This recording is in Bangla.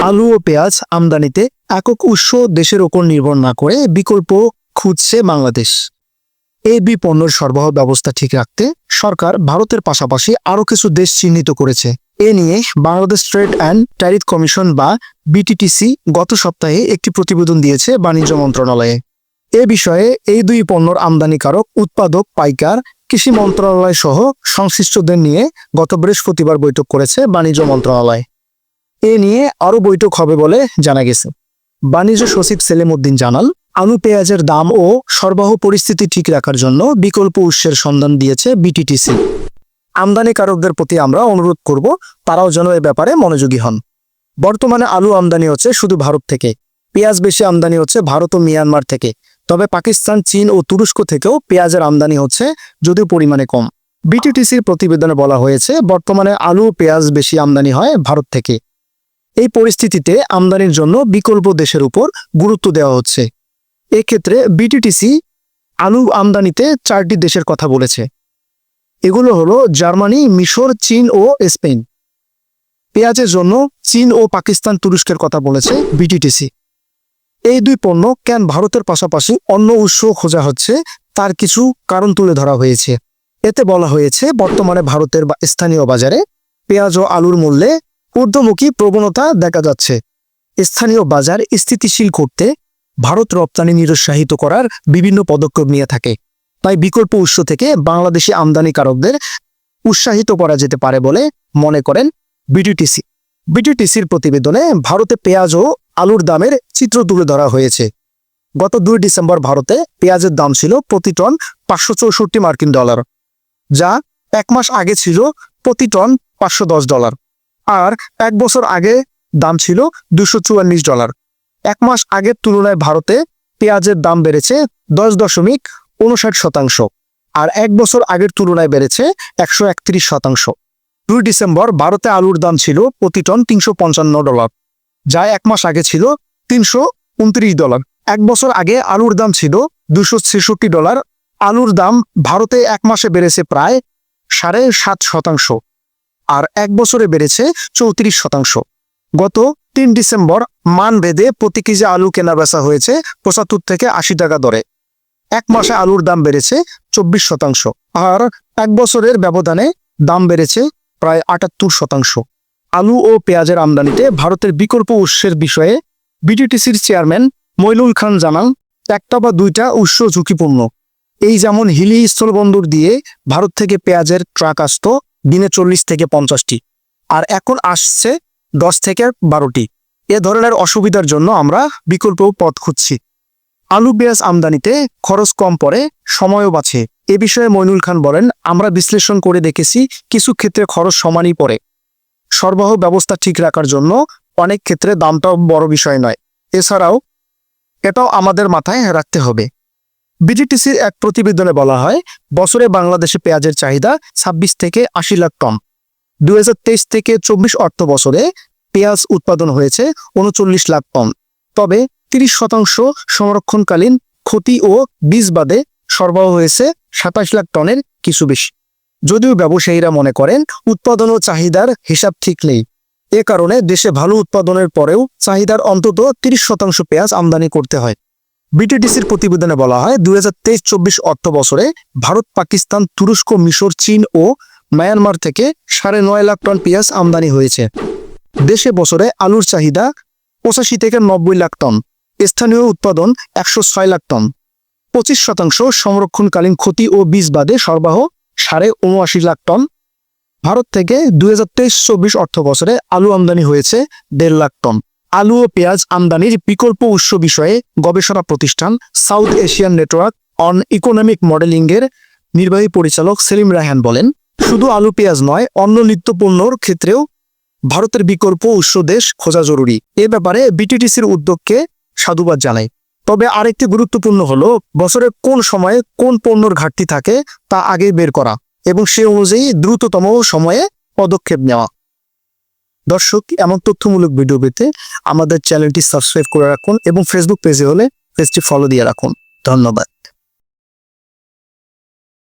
আলু ও পেঁয়াজ আমদানিতে একক উৎস দেশের ওপর নির্ভর না করে বিকল্প খুঁজছে বাংলাদেশ। এই বি পণ্যের সরবরাহ ব্যবস্থা ঠিক রাখতে সরকার ভারতের পাশাপাশি আরও কিছু দেশ চিহ্নিত করেছে। এ নিয়ে Bangladesh trade and tariff commission বা বিটিটিসি গত সপ্তাহে একটি প্রতিবেদন দিয়েছে বাণিজ্য মন্ত্রণালয়ে। এ বিষয়ে এই দুই পণ্যর আমদানিকারক উৎপাদক পাইকার, কৃষি মন্ত্রণালয় সহ সংশ্লিষ্টদের নিয়ে গত বৃহস্পতিবার বৈঠক করেছে বাণিজ্য মন্ত্রণালয়। এ নিয়ে আরও বৈঠক হবে বলে জানা গেছে। বাণিজ্য সচিব সেলিম উদ্দিন জানাল, আলু, পেঁয়াজের দাম ও সরবরাহ পরিস্থিতি ঠিক রাখার জন্য বিকল্প উৎসের সন্ধান দিয়েছে বিটিটিসি আমদানিকারকদের প্রতি আমরা অনুরোধ করব, তারাও যেন এ ব্যাপারে মনোযোগী হন। বর্তমানে আলু আমদানি হচ্ছে শুধু ভারত থেকে। পেঁয়াজ বেশি আমদানি হচ্ছে ভারত ও মিয়ানমার থেকে। তবে পাকিস্তান, চীন ও তুরস্ক থেকেও পেঁয়াজের আমদানি হচ্ছে যদিও পরিমাণে কম। বিটিটিসির প্রতিবেদনে বলা হয়েছে, বর্তমানে আলু পেঁয়াজ বেশি আমদানি হয় ভারত থেকে। এই পরিস্থিতিতে আমদানির জন্য বিকল্প দেশের উপর গুরুত্ব দেওয়া হচ্ছে। এক্ষেত্রে বিটিটিসি আলু আমদানিতে চারটি দেশের কথা বলেছে। এগুলো হলো জার্মানি, মিশর, চীন ও স্পেন। পেঁয়াজের জন্য চীন ও পাকিস্তান তুরস্কের কথা বলেছে বিটিটিসি এই দুই পণ্য কেন ভারতের পাশাপাশি অন্য উৎস খোঁজা হচ্ছে, তার কিছু কারণ তুলে ধরা হয়েছে। এতে বলা হয়েছে, বর্তমানে ভারতের বা স্থানীয় বাজারে পেঁয়াজ ও আলুর মূল্যে ঊর্ধ্বমুখী প্রবণতা দেখা যাচ্ছে। স্থানীয় বাজার স্থিতিশীল করতে ভারত রপ্তানি নিরুৎসাহিত করার বিভিন্ন পদক্ষেপ নিয়ে থাকে। তাই বিকল্প উৎস থেকে বাংলাদেশি আমদানিকারকদের উৎসাহিত করা যেতে পারে বলে মনে করেন বিটিটিসি বিটিটিসির প্রতিবেদনে ভারতে পেঁয়াজ ও আলুর দামের চিত্র তুলে ধরা হয়েছে। গত দুই ডিসেম্বর ভারতে পেঁয়াজের দাম ছিল প্রতি টন পাঁচশো চৌষট্টি মার্কিন ডলার, যা এক মাস আগে ছিল প্রতি টন পাঁচশো দশ ডলার। আর এক বছর আগে দাম ছিল দুশো ডলার। এক মাস আগের তুলনায় ভারতে পেঁয়াজের দাম বেড়েছে দশ দশমিক উনষাট শতাংশ আর এক বছর আগের তুলনায় বেড়েছে একশো একত্রিশ শতাংশ। দুই ডিসেম্বর ভারতে আলুর দাম ছিল প্রতি টন তিনশো পঞ্চান্ন ডলার, যা এক মাস আগে ছিল তিনশো উনত্রিশ ডলার। এক বছর আগে আলুর দাম ছিল দুশো ছেষট্টি ডলার, আলুর দাম ভারতে এক মাসে বেড়েছে প্রায় সাড়ে সাত শতাংশ। আর এক বছরে বেড়েছে চৌত্রিশ শতাংশ। গত তিন ডিসেম্বর মান ভেদে প্রতি কেজি আলু কেনা বেচা হয়েছে পঁচাত্তর থেকে আশি টাকা দরে। এক মাসে আলুর দাম বেড়েছে চব্বিশ শতাংশ আর এক বছরের ব্যবধানে দাম বেড়েছে প্রায় আটাত্তর শতাংশ। আলু ও পেঁয়াজের আমদানিতে ভারতের বিকল্প উৎসের বিষয়ে বিডিটিসির চেয়ারম্যান মইনুল খান জানান, একটা বা দুইটা উৎস ঝুঁকিপূর্ণ। এই যেমন হিলি স্থলবন্দর দিয়ে ভারত থেকে পেঁয়াজের ট্রাক আসত দিনে চল্লিশ থেকে পঞ্চাশটি। আর এখন আসছে দশ থেকে বারোটি। এ ধরনের অসুবিধার জন্য আমরা বিকল্প পথ খুঁজছি। আলু পেঁয়াজ আমদানিতে খরচ কম পড়ে, সময়ও বাঁচে। এ বিষয়ে মইনুল খান বলেন, আমরা বিশ্লেষণ করে দেখেছি, কিছু ক্ষেত্রে খরচ সমানই পড়ে। সরবরাহ ব্যবস্থা ঠিক রাখার জন্য অনেক ক্ষেত্রে দামটাও বড় বিষয় নয়। এছাড়াও, এটাও আমাদের মাথায় রাখতে হবে। বিজিটিসির এক প্রতিবেদনে বলা হয়, বছরে বাংলাদেশে পেঁয়াজের চাহিদা ২৬ থেকে আশি লাখ টন। দু হাজার তেইশ থেকে চব্বিশ অর্থ বছরে পেঁয়াজ উৎপাদন হয়েছে উনচল্লিশ লাখ টন। তবে তিরিশ শতাংশ সংরক্ষণকালীন ক্ষতি ও বীজ বাদে সরবরাহ হয়েছে সাতাশ লাখ টনের কিছু বেশি। যদিও ব্যবসায়ীরা মনে করেন, উৎপাদন ও চাহিদার হিসাব ঠিক নেই। এ কারণে দেশে ভালো উৎপাদনের পরেও চাহিদার অন্তত তিরিশ শতাংশ পেঁয়াজ আমদানি করতে হয়। বিটিডিসির প্রতিবেদনে বলা হয়, দুই হাজার তেইশ চব্বিশ অর্থ বছরে ভারত, পাকিস্তান, তুরস্ক, মিশর, চীন ও মায়ানমার থেকে সাড়ে নয় লাখ টন পেঁয়াজ আমদানি হয়েছে। দেশে বছরে আলুর চাহিদা পঁচাশি থেকে নব্বই লাখ টন, স্থানীয় উৎপাদন একশো ছয় লাখ টন। পঁচিশ শতাংশ সংরক্ষণকালীন ক্ষতি ও বীজ বাদে সরবরাহ সাড়ে উনআশি লাখ টন। ভারত থেকে দুই হাজার তেইশ চব্বিশ অর্থ বছরে আলু আমদানি হয়েছে দেড় লাখ টন। আলু ও পেঁয়াজ আমদানির বিকল্প উৎস বিষয়ে গবেষণা প্রতিষ্ঠান south Asian network on economic modelling এর নির্বাহী পরিচালক সেলিম রায়হান বলেন, শুধু আলু পেঁয়াজ নয়, অন্য নিত্য পণ্যর ক্ষেত্রেও ভারতের বিকল্প উৎস দেশ খোঁজা জরুরি। এ ব্যাপারে বিটিটিসির উদ্যোগকে সাধুবাদ জানায়। তবে আরেকটি গুরুত্বপূর্ণ হল বছরের কোন সময়ে কোন পণ্যর ঘাটতি থাকে তা আগে বের করা এবং সে অনুযায়ী দ্রুততম সময়ে পদক্ষেপ নেওয়া। দর্শক, এমন তথ্যমূলক ভিডিও পেতে আমাদের চ্যানেলটি সাবস্ক্রাইব করে রাখুন এবং ফেসবুক পেজে হলে পেজটি ফলো দিয়ে রাখুন। ধন্যবাদ।